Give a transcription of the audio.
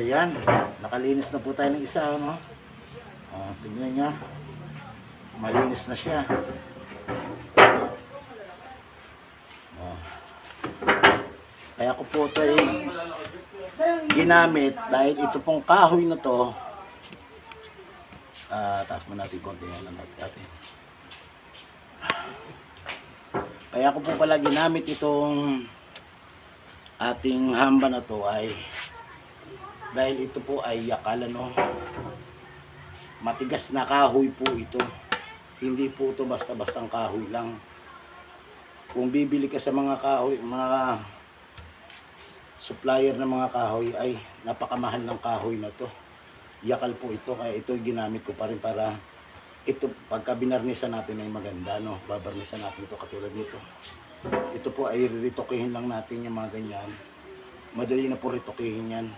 Ayan, nakalinis na po tayo ng isa, ano? Oh, tignan niya. Malinis na siya. Oh. Kaya ko po ito ginamit dahil ito pong kahoy na to ah taas mo natin konti yan natin natin. Kaya ko po pala ginamit itong ating hamba na to ay dahil ito po ay yakal ano? Matigas na kahoy po ito. Hindi po ito basta bastang kahoy lang. Kung bibili ka sa mga kahoy mga supplier ng mga kahoy ay napakamahal ng kahoy na to. Yakal po ito kaya ito ginamit ko pa rin para ito pagka binarnisan natin ay maganda no? Babarnisan natin ito katulad nito. Ito po ay ritokihin lang natin yung mga ganyan. Madali na po ritokihin yan